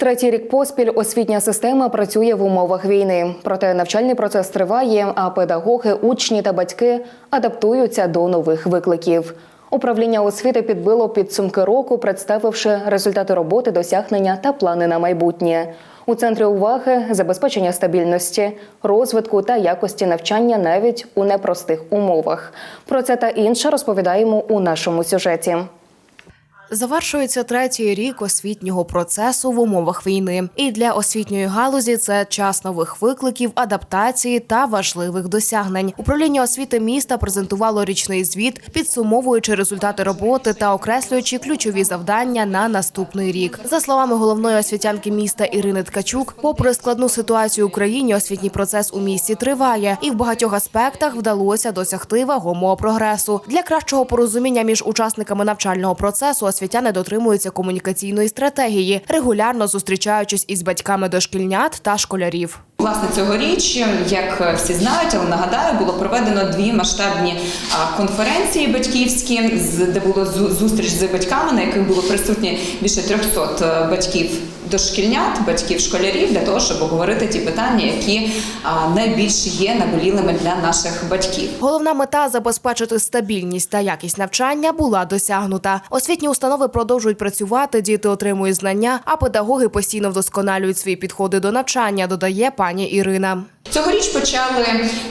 Третій рік поспіль освітня система працює в умовах війни. Проте навчальний процес триває, а педагоги, учні та батьки адаптуються до нових викликів. Управління освіти підбило підсумки року, представивши результати роботи, досягнення та плани на майбутнє. У центрі уваги забезпечення стабільності, розвитку та якості навчання навіть у непростих умовах. Про це та інше розповідаємо у нашому сюжеті. Завершується третій рік освітнього процесу в умовах війни. І для освітньої галузі це час нових викликів, адаптації та важливих досягнень. Управління освіти міста презентувало річний звіт, підсумовуючи результати роботи та окреслюючи ключові завдання на наступний рік. За словами головної освітянки міста Ірини Ткачук, попри складну ситуацію в Україні, освітній процес у місті триває, і в багатьох аспектах вдалося досягти вагомого прогресу. Для кращого порозуміння між учасниками навчального процесу освітяни дотримуються комунікаційної стратегії, регулярно зустрічаючись із батьками дошкільнят та школярів. Власне, цьогоріч, як всі знають, але нагадаю, було проведено дві масштабні конференції батьківські, де було зустріч з батьками, на яких було присутні більше 300 батьків дошкільнят, батьків школярів, для того, щоб обговорити ті питання, які а, найбільш є наболілими для наших батьків. Головна мета забезпечити стабільність та якість навчання була досягнута. Освітні установи продовжують працювати, діти отримують знання, а педагоги постійно вдосконалюють свої підходи до навчання. Додає пані Ірина. Цьогоріч почали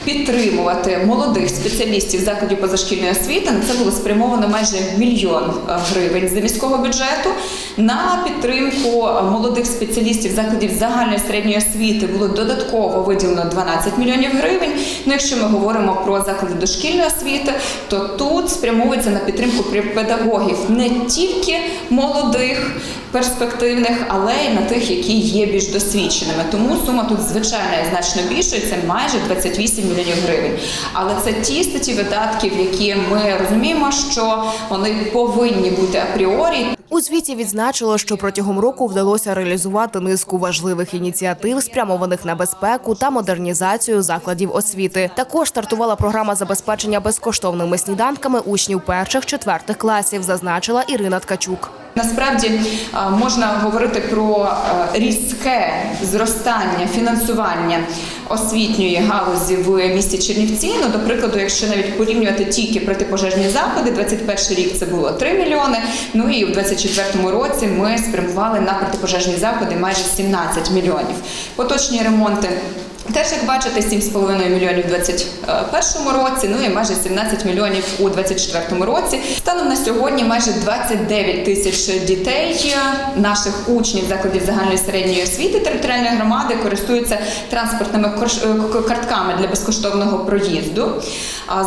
підтримувати молодих спеціалістів закладів позашкільної освіти. На це було спрямовано майже мільйон е, гривень з міського бюджету. На підтримку молодих спеціалістів закладів загальної середньої освіти було додатково виділено 12 мільйонів гривень. Ну, якщо ми говоримо про заклади дошкільної освіти, то тут спрямовується на підтримку педагогів не тільки молодих перспективних, але й на тих, які є більш досвідченими. Тому сума тут звичайно значно більшою. Це майже 28 мільйонів гривень. Але це ті статті видатків, які ми розуміємо, що вони повинні бути апріорі. У звіті відзначило, що протягом року вдалося реалізувати низку важливих ініціатив, спрямованих на безпеку та модернізацію закладів освіти. Також стартувала програма забезпечення безкоштовними сніданками учнів перших четвертих класів, зазначила Ірина Ткачук. Насправді можна говорити про різке зростання фінансування освітньої галузі в місті Чернівці. Ну, до прикладу, якщо навіть порівнювати тільки протипожежні заходи, 21 рік це було 3 мільйони. Ну і в 24 році ми спрямували на протипожежні заходи майже 17 мільйонів. Поточні ремонти. Теж, як бачите, 7,5 мільйонів у 2021 році, ну і майже 17 мільйонів у 2024 році. Станом на сьогодні майже 29 тисяч дітей, наших учнів закладів загальної середньої освіти територіальної громади користуються транспортними е, картками для безкоштовного проїзду.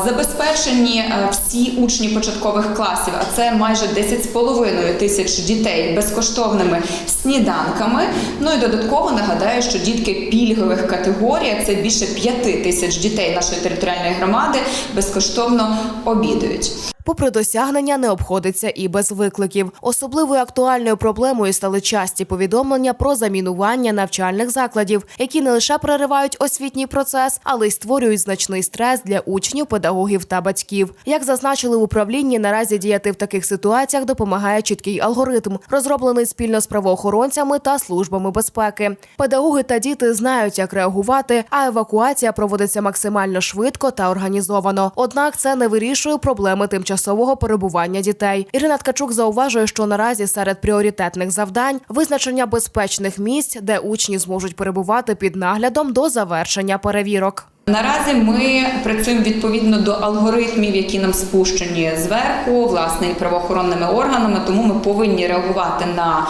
Забезпечені е, всі учні початкових класів, а це майже 10,5 тисяч дітей безкоштовними сніданками. Ну і додатково нагадаю, що дітки пільгових категорій, а це більше 5 тисяч дітей нашої територіальної громади, безкоштовно обідають. Попри досягнення, не обходиться і без викликів. Особливою актуальною проблемою стали часті повідомлення про замінування навчальних закладів, які не лише переривають освітній процес, але й створюють значний стрес для учнів, педагогів та батьків. Як зазначили в управлінні, наразі діяти в таких ситуаціях допомагає чіткий алгоритм, розроблений спільно з правоохоронцями та службами безпеки. Педагоги та діти знають, як реагувати, а евакуація проводиться максимально швидко та організовано. Однак це не вирішує проблеми тимчасового перебування дітей. Ірина Ткачук зауважує, що наразі серед пріоритетних завдань визначення безпечних місць, де учні зможуть перебувати під наглядом до завершення перевірок. Наразі ми працюємо відповідно до алгоритмів, які нам спущені зверху, власне, і правоохоронними органами. Тому ми повинні реагувати на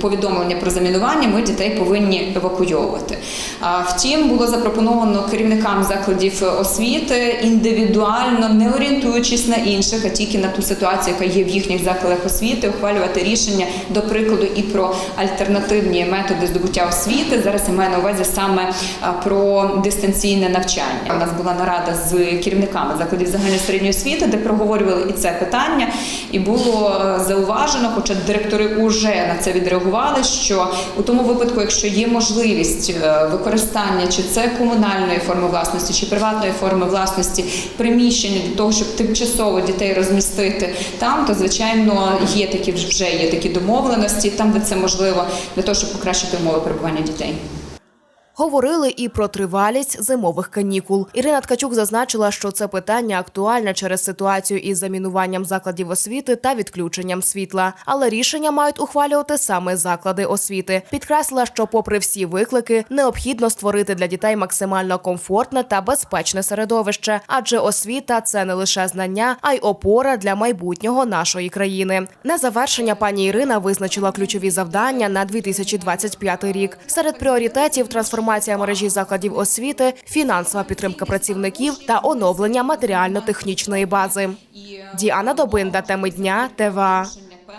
повідомлення про замінування. Ми дітей повинні евакуйовувати. Втім, було запропоновано керівникам закладів освіти індивідуально, не орієнтуючись на інших, а тільки на ту ситуацію, яка є в їхніх закладах освіти, ухвалювати рішення до прикладу і про альтернативні методи здобуття освіти. Зараз я маю на увазі саме про дистанційне навчання. Навчання. У нас була нарада з керівниками закладів загальної середньої освіти, де проговорювали і це питання, і було е, зауважено, хоча директори вже на це відреагували, що у тому випадку, якщо є можливість е, використання чи це комунальної форми власності, чи приватної форми власності приміщення для того, щоб тимчасово дітей розмістити там, то звичайно є такі вже є такі домовленості, там де це можливо для того, щоб покращити умови перебування дітей. Говорили і про тривалість зимових канікул. Ірина Ткачук зазначила, що це питання актуальне через ситуацію із замінуванням закладів освіти та відключенням світла. Але рішення мають ухвалювати саме заклади освіти. Підкреслила, що, попри всі виклики, необхідно створити для дітей максимально комфортне та безпечне середовище, адже освіта це не лише знання, а й опора для майбутнього нашої країни. На завершення пані Ірина визначила ключові завдання на 2025 рік. Серед пріоритетів трансформація мережі закладів освіти, фінансова підтримка працівників та оновлення матеріально-технічної бази. Діана Добинда, теми дня, ТВА.